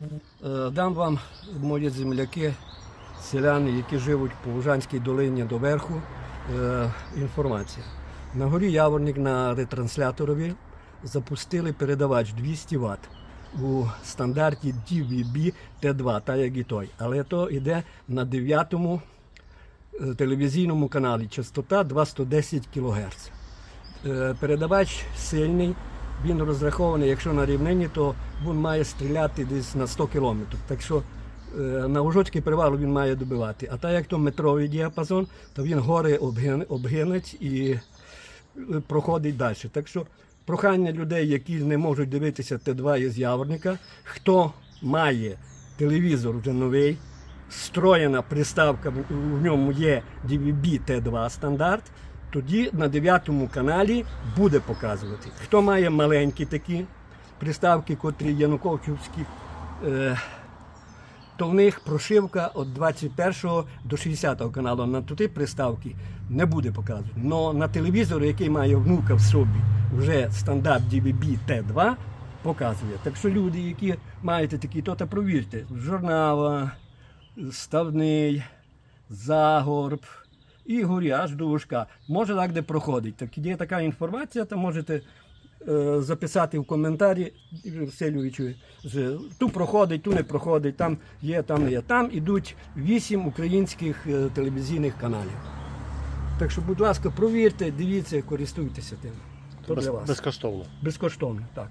Е, Дам вам, мої земляки, селяни, які живуть по Ужанській долині до верху, е, інформація. На горі Яворник на ретрансляторові запустили передавач 200 Вт у стандарті DVB T2, та як і той. Але то йде на 9 е, телевізійному каналі. Частота 210 кГц. Передавач сильний, він розрахований, якщо на рівнині, то він має стріляти десь на 100 км. Так що е, на Ужоцький привал він має добивати. А так як то метровий діапазон, то він гори обгин, обгинить і е, проходить далі. Так що прохання людей, які не можуть дивитися Т2 із Яворника, хто має телевізор вже новий, встроєна приставка, в- ньому є DVB T2 стандарт, тоді на 9 каналі буде показувати. Хто має маленькі такі приставки, котрі Януковчівські, е, то в них прошивка від 21 до 60 каналу на туди приставки не буде показувати. Но на телевізорі, який має внука в собі, вже стандарт DVB T2 показує. Так що люди, які маєте такі, то та провірте. Журнала, ставний, загорб і горі аж до вушка. Може так, де проходить. Так є така інформація, то можете е, записати в коментарі Васильовичу, що ту проходить, ту не проходить, там є, там не є. Там ідуть вісім українських е, телевізійних каналів. Так що, будь ласка, провірте, дивіться, користуйтеся тим. То Без, для вас. безкоштовно. Безкоштовно, так.